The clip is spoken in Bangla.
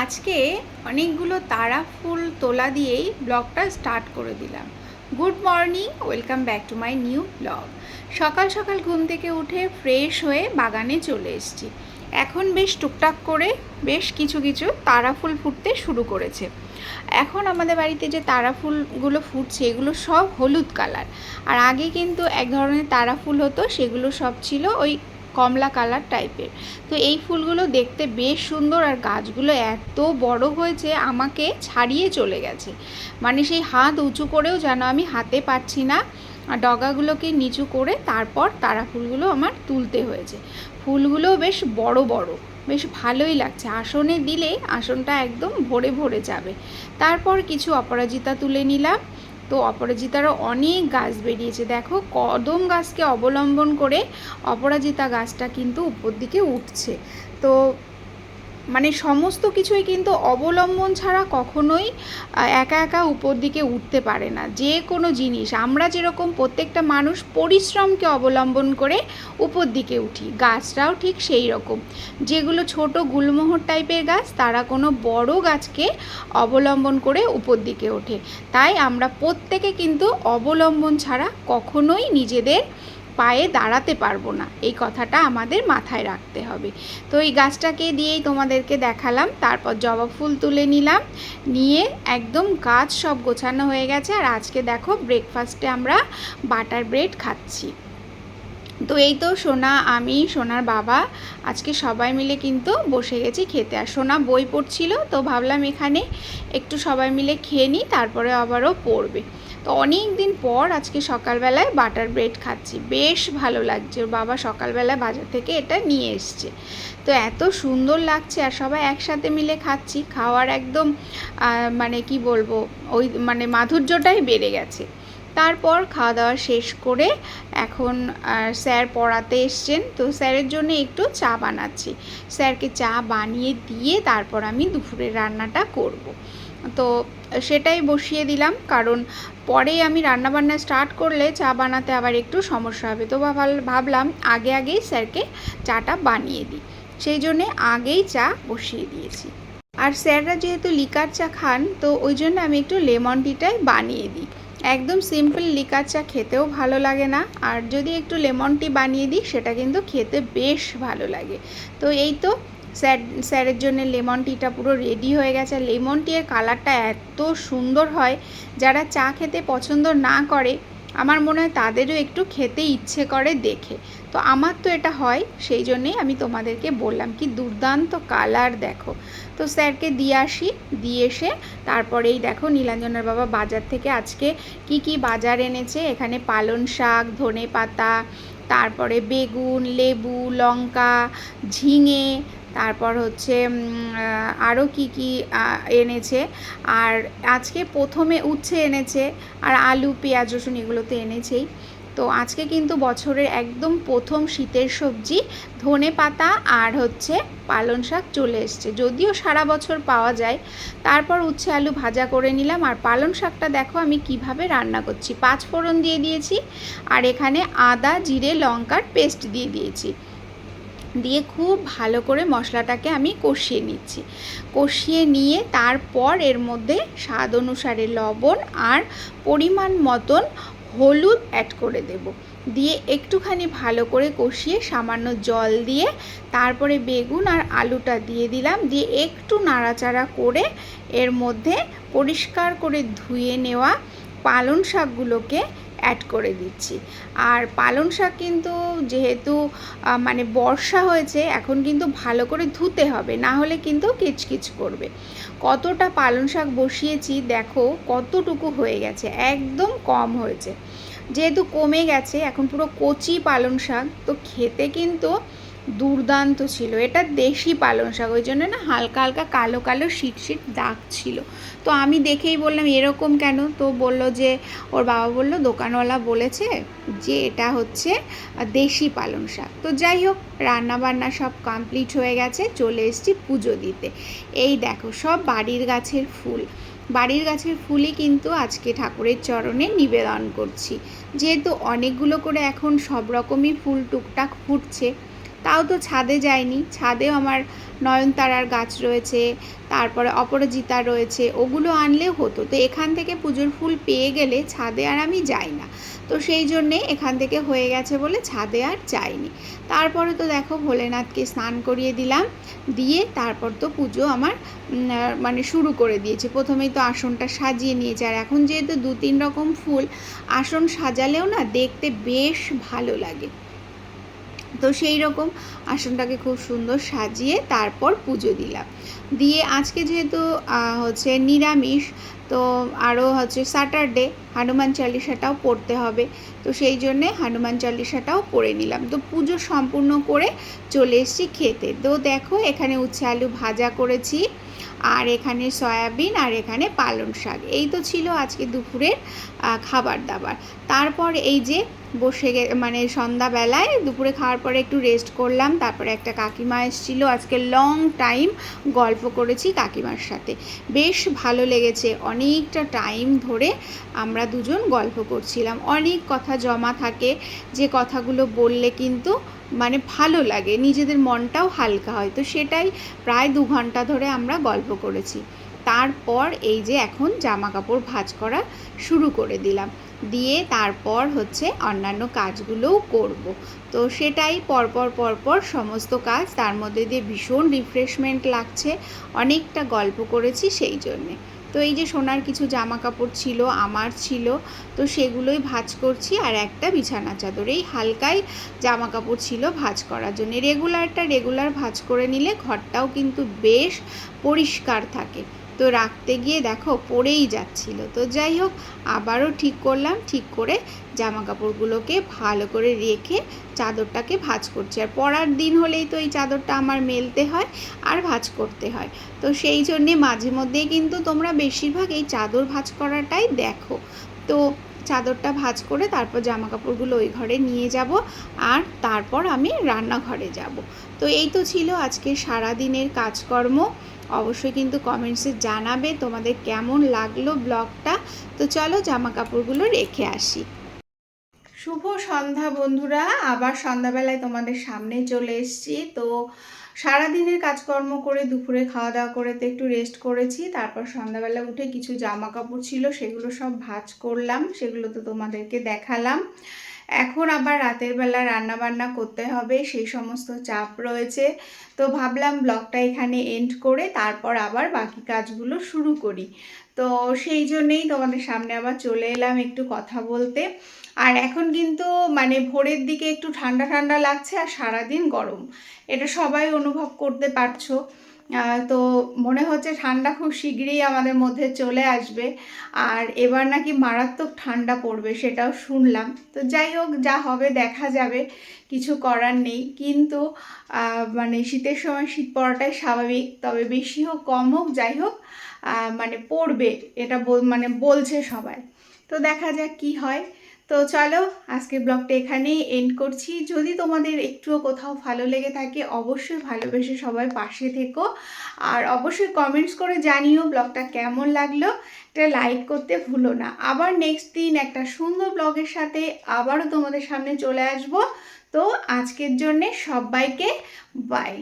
আজকে অনেকগুলো তারা ফুল তোলা দিয়েই ব্লগটা স্টার্ট করে দিলাম। Good morning, welcome back to my new blog. সকাল সকাল ঘুম থেকে উঠে ফ্রেশ হয়ে বাগানে চলে এসেছি। এখন বেশ টুকটাক করে বেশ কিছু কিছু তারা ফুল ফুটতে শুরু করেছে। এখন আমাদের বাড়িতে যে তারা ফুলগুলো ফুটছে, এগুলো সব হলুদ কালার। আর আগে কিন্তু এক ধরনের তারা ফুল হতো, সেগুলো সব ছিল ওই কমলা কালার টাইপের। তো এই ফুলগুলো দেখতে বেশ সুন্দর আর গাছগুলো এত বড় হয়েছে আমাকে ছাড়িয়ে চলে গেছে। মানে সেই হাত উঁচু করেও যেন আমি হাতে পারছি না। আর ডগাগুলোকে নিচু করে তারপর তারা ফুলগুলো আমার তুলতে হয়েছে। ফুলগুলো বেশ বড় বড়, বেশ ভালোই লাগছে। আসনে দিলে আসনটা একদম ভরে ভরে যাবে। তারপর কিছু অপরাজিতা তুলে নিলাম। তো অপরাজিতারও অনেক গাছ বেরিয়েছে। দেখো, কদম গাছকে অবলম্বন করে অপরাজিতা গাছটা কিন্তু উপর দিকে উঠছে। তো মানে সমস্ত কিছুই কিন্তু অবলম্বন ছাড়া কখনোই একা একা উপর দিকে উঠতে পারে না। যে কোনো জিনিস, আমরা যেরকম প্রত্যেকটা মানুষ পরিশ্রমকে অবলম্বন করে উপর দিকে উঠি, গাছটাও ঠিক সেই রকম। যেগুলো ছোট গুলমোহর টাইপের গাছ, তারা কোনো বড় গাছকে অবলম্বন করে উপর দিকে ওঠে। তাই আমরা প্রত্যেকে কিন্তু অবলম্বন ছাড়া কখনোই নিজেদের পায়ে দাঁড়াতে পারব না। এই কথাটা আমাদের মাথায় রাখতে হবে। তো এই গাছটাকে দিয়েই তোমাদেরকে দেখালাম। তারপর জবা ফুল তুলে নিলাম। নিয়ে একদম গাছ সব গোছানো হয়ে গেছে। আর আজকে দেখো ব্রেকফাস্টে আমরা বাটার ব্রেড খাচ্ছি। তো এই তো সোনা, আমি, সোনার বাবা, আজকে সবাই মিলে কিন্তু বসে গেছি খেতে। আর সোনা বই পড়ছিল, তো ভাবলাম এখানে একটু সবাই মিলে খেয়ে নিই, তারপরে আবারও পড়বে। তো অনেক দিন পর আজকে সকালবেলায় বাটার ব্রেড খাচ্ছি। বেশ ভালো লাগছে। ওর বাবা সকালবেলায় বাজার থেকে এটা নিয়ে এসছে। তো এত সুন্দর লাগছে আর সবাই একসাথে মিলে খাচ্ছি। খাওয়ার একদম মানে কি বলব, ওই মানে মাধুর্যটাই বেড়ে গেছে। তারপর খাওয়া দাওয়া শেষ করে এখন স্যার পড়াতে এসছেন। তো স্যারের জন্য একটু চা বানাচ্ছি। স্যারকে চা বানিয়ে দিয়ে তারপর আমি দুপুরের রান্নাটা করব। তো সেটাই বসিয়ে দিলাম। কারণ পরে আমি রান্নাবান্না স্টার্ট করলে চা বানাতে আবার একটু সমস্যা হবে। তো ভাবলাম আগে আগেই স্যারকে চাটা বানিয়ে দিই। সেই জন্যে আগেই চা বসিয়ে দিয়েছি। আর স্যাররা যেহেতু লিকার চা খান, তো ওই জন্য আমি একটু লেমন টিটাই বানিয়ে দিই। একদম সিম্পল লিকার চা খেতেও ভালো লাগে না। আর যদি একটু লেমন টি বানিয়ে দিই, সেটা কিন্তু খেতে বেশ ভালো লাগে। তো এই তো স্যার, স্যারের জন্য লেমন টিটা পুরো রেডি হয়ে গেছে। লেমন টিয়ের কালারটা এত সুন্দর হয়, যারা চা খেতে পছন্দ না করে, আমার মনে হয় তাদেরও একটু খেতে ইচ্ছে করে দেখে। তো আমার তো এটা হয়, সেই জন্যেই আমি তোমাদেরকে বললাম কি দুর্দান্ত কালার দেখো। তো স্যারকে দিয়ে আসি, দিয়ে এসে তারপরেই দেখো নীলাঞ্জনার বাবা বাজার থেকে আজকে কি কি বাজার এনেছে। এখানে পালন শাক ধনে পাতা তারপরে বেগুন, লেবু, লঙ্কা, ঝিঙে তারপর হচ্ছে আরও কি কি এনেছে। আর আজকে প্রথমে উচ্ছে এনেছে আর আলু, পেঁয়াজ, রসুন এগুলো তো এনেছেই। তো আজকে কিন্তু বছরের একদম প্রথম শীতের সবজি ধনে পাতা আর হচ্ছে পালন শাক চলে এসছে। যদিও সারা বছর পাওয়া যায়। তারপর উচ্ছে আলু ভাজা করে নিলাম। আর পালন শাকটা দেখো আমি কীভাবে রান্না করছি। পাঁচ ফোড়ন দিয়ে দিয়েছি আর এখানে আদা, জিরে, লঙ্কার পেস্ট দিয়ে দিয়েছি। দিয়ে খুব ভালো করে মশলাটাকে আমি কষিয়ে নিচ্ছি। কষিয়ে নিয়ে তারপর এর মধ্যে স্বাদ অনুসারে লবণ আর পরিমাণ মতন হলুদ অ্যাড করে দেব। দিয়ে একটুখানি ভালো করে কষিয়ে সামান্য জল দিয়ে তারপরে বেগুন আর আলুটা দিয়ে দিলাম। দিয়ে একটু নাড়াচাড়া করে এর মধ্যে পরিষ্কার করে ধুয়ে নেওয়া পালং শাকগুলোকে অ্যাড করে দিচ্ছি। আর পালং শাক কিন্তু যেহেতু মানে বর্ষা হয়েছে, এখন কিন্তু ভালো করে ধুতে হবে, না হলে কিন্তু কিচকিচ করবে। কতটা পালং শাক বসিয়েছি, দেখো, কতটুকু হয়ে গেছে, একদম কম হয়েছে। যেহেতু কমে গেছে, এখন পুরো কচি পালং শাক, তো খেতে কিন্তু দুর্দান্ত ছিল। এটা দেশি পালং শাক, ওই জন্য না হালকা হালকা কালো কালো শীত শীত দাগ ছিল। তো আমি দেখেই বললাম, এরকম কেন? তো বলল যে, ওর বাবা বলল, দোকানওয়ালা বলেছে যে এটা হচ্ছে দেশি পালং শাক। তো যাই হোক, রান্নাবান্না সব কমপ্লিট হয়ে গেছে, চলে এসেছি পুজো দিতে। এই দেখো, সব বাড়ির গাছের ফুল। বাড়ির গাছের ফুলই কিন্তু আজকে ঠাকুরের চরণে নিবেদন করছি। যেহেতু অনেকগুলো করে এখন সব রকমই ফুল টুকটাক ফুটছে তাও তো ছাদে যায়নি ছাদেও আমার নয়নতারার গাছ রয়েছে, তারপরে অপরাজিতা রয়েছে, ওগুলো আনলেও হতো। তো এখান থেকে পুজোর ফুল পেয়ে গেলে ছাদে আর আমি যাই না। তো সেই জন্যে এখান থেকে হয়ে গেছে বলে ছাদে আর যাইনি। তারপরে তো দেখো ভোলেনাথকে স্নান করিয়ে দিলাম, দিয়ে তারপর তো পুজো আমার মানে শুরু করে দিয়েছে। প্রথমেই তো আসনটা সাজিয়ে নিয়েছে, আর এখন যেহেতু দু তিন রকম ফুল, আসন সাজালেও না দেখতে বেশ ভালো লাগে। তো সেই রকম আসনটাকে খুব সুন্দর সাজিয়ে তারপর পুজো দিলাম। দিয়ে আজকে যেহেতু হচ্ছে নিরামিষ, তো আরও হচ্ছে স্যাটারডে হনুমান চালিসাটাও পড়তে হবে। তো সেই জন্যে হনুমান চালিসাটাও পড়ে নিলাম। তো পুজো সম্পূর্ণ করে চলে এসেছি খেতে। তো দেখো এখানে উচ্ছে আলু ভাজা করেছি, আর এখানে সয়াবিন, আর এখানে পালং শাক। এই তো ছিল আজকে দুপুরের খাবার দাবার। তারপর এই যে বসে মানে সন্ধ্যাবেলায় দুপুরে খাওয়ার পরে একটু রেস্ট করলাম, তারপরে একটা কাকিমা এসেছিল। আজকে লং টাইম গল্প করেছি কাকিমার সাথে। বেশ ভালো লেগেছে। অনেকটা টাইম ধরে আমরা দুজন গল্প করছিলাম। অনেক কথা জমা থাকে, যে কথাগুলো বললে কিন্তু মানে ভালো লাগে, নিজেদের মনটাও হালকা হয়। তো সেটাই প্রায় দু ঘণ্টা ধরে আমরা গল্প করেছি। তারপর এই যে এখন জামা কাপড় ভাঁজ করা শুরু করে দিলাম। দিয়ে তারপর হচ্ছে অন্যান্য কাজগুলোও করব। তো সেটাই পরপর পরপর সমস্ত কাজ তার মধ্যে দিয়ে ভীষণ রিফ্রেশমেন্ট লাগছে। অনেকটা গল্প করেছি সেই জন্যে। তো এই যে সোনার কিছু জামা কাপড় ছিল, আমার ছিল, তো সেগুলোই ভাজ করছি আর একটা বিছানা চাদর। এই হালকাই জামা কাপড় ছিল ভাজ করার জন্য। রেগুলারটা রেগুলার ভাজ করে নিলে ঘরটাও কিন্তু বেশ পরিষ্কার থাকে। তো রাখতে গিয়ে দেখো পড়েই যাচ্ছিল। তো যাই হোক, আবারও ঠিক করলাম, ঠিক করে জামা কাপড়গুলোকে ভালো করে রেখে চাদরটাকে ভাঁজ করছি। আর পরার দিন হলেই তো এই চাদরটা আমার মেলতে হয় আর ভাঁজ করতে হয়। তো সেই জন্যে মাঝে মধ্যেই কিন্তু তোমরা বেশিরভাগ এই চাদর ভাঁজ করাটাই দেখো। তো চাদরটা ভাঁজ করে তারপর জামা কাপড়গুলো ওই ঘরে নিয়ে যাব আর তারপর আমি রান্নাঘরে যাব। তো এই তো ছিল আজকে সারা দিনের কাজকর্ম। অবশ্যই কিন্তু কমেন্টসে জানাবে তোমাদের কেমন লাগল ব্লগটা। তো চলো জামা কাপড়গুলো রেখে আসি। শুভ সন্ধ্যা বন্ধুরা, আবার সন্ধ্যাবেলায় তোমাদের সামনে চলে এসেছি। তো সারাদিনের কাজকর্ম করে দুপুরে খাওয়া দাওয়া করে তো একটু রেস্ট করেছি। তারপর সন্ধ্যাবেলা উঠে কিছু জামা কাপড় ছিল, সেগুলো সব ভাঁজ করলাম, সেগুলো তো তোমাদেরকে দেখালাম। এখন আবার রাতের বেলা রান্না বান্না করতে হবে, সেই সমস্ত চাপ রয়েছে। তো ভাবলাম ব্লগটা এখানে এন্ড করে তারপর আবার বাকি কাজগুলো শুরু করি। তো সেই জন্যেই তোমাদের সামনে আবার চলে এলাম একটু কথা বলতে। আর এখন কিন্তু মানে ভোরের দিকে একটু ঠান্ডা ঠান্ডা লাগছে আর সারাদিন গরম। এটা সবাই অনুভব করতে পারছ। তো মনে হচ্ছে ঠান্ডা খুব শীঘ্রই আমাদের মধ্যে চলে আসবে। আর এবার নাকি মারাত্মক ঠান্ডা পড়বে সেটাও শুনলাম। তো যাই হোক, যা হবে দেখা যাবে, কিছু করার নেই। কিন্তু মানে শীতের সময় শীত পড়াটাই স্বাভাবিক। তবে বেশি হোক, কম হোক, যাই হোক মানে পড়বে, এটা মানে বলছে সবাই। তো দেখা যাক কি হয়। তো চলো আজকে ব্লগটা এখানেই এন্ড করছি। যদি তোমাদের একটুও কোথাও ভালো লেগে থাকে, অবশ্যই ভালোবেসে সবাই পাশে থেকো। আর অবশ্যই কমেন্টস করে জানিও ব্লগটা কেমন লাগল। এটা লাইক করতে ভুলো না। আবার নেক্সট দিন একটা সুন্দর ব্লগের সাথে আবারও তোমাদের সামনে চলে আসব। তো আজকের জন্যে সবাইকে বাই